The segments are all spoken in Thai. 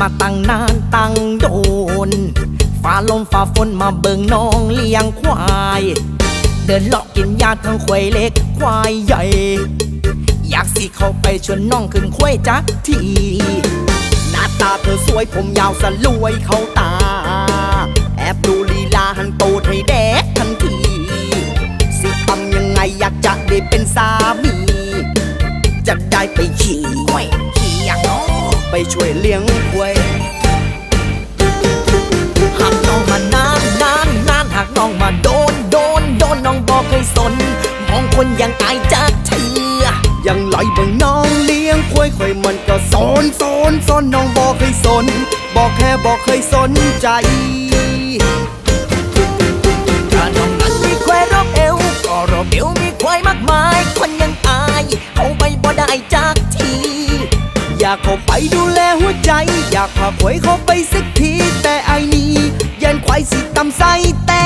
มาตั้งนานตั้งโดนฝ่าลมฝ่าฝนมาเบิ่งน้องเลี้ยงควาย เดินเลาะกินยาทั้งควายเล็กควายใหญ่ อยากสิเข้าไปชวนน้องขึ้นควายจักทีหน้าตาเธอสวยผมยาวสลวยเข้าตา แอบดูลีลาหันโตดให้แดกทันที สิทำยังไงอยากจะได้เป็นสามี จะได้ไปขี่ไว้ขี่อย่างน้อไปช่วยเลี้ยงควายากน้องมาโดน โดน โดนน้องบอกเคยสน มองคนอย่างอายจากเชื่อยังไหลเบิ่งน้องเลี้ยงควยควยมันก็สนสนสนน้องบอกเคยสน บอกแค่บอกเคยสนใจากเข้าไปดูแลหัวใจ อยากพาควายเข้าไปสักที แต่ไอ้นี้ยันควายสิตำไส้แต่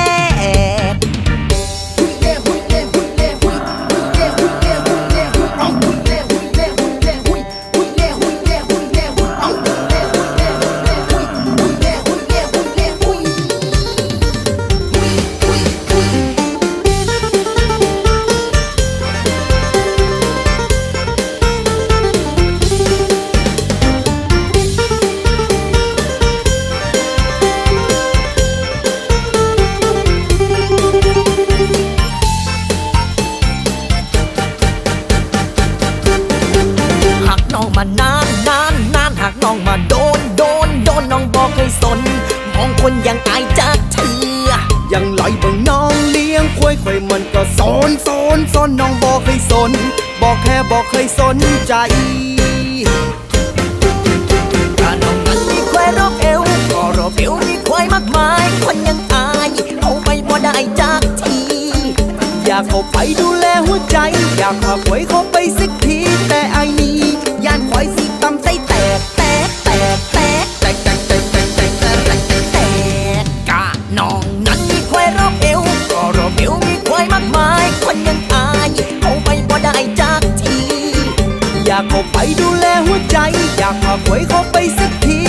น มองคนอย่างอายจากเชื่อยังไหลบิ่งน้องเลี้ยงควยควยมันก็สอนสอนสอนน้องบอกเคยสน บอกแค่บอกเคยสนใจถ้าน้องนั้นมีควายรอบเอวก็รอบเอวมีควายมากมาย คนยังอาย เอาไปบ่ได้จากที อยากเข้าไปดูแลหัวใจ อยากพาควายเข้าไปสักทีแต่ไอ้นี้ย่านควายสิตำไส้แตกแต อยากพาหวยเขาไปสักที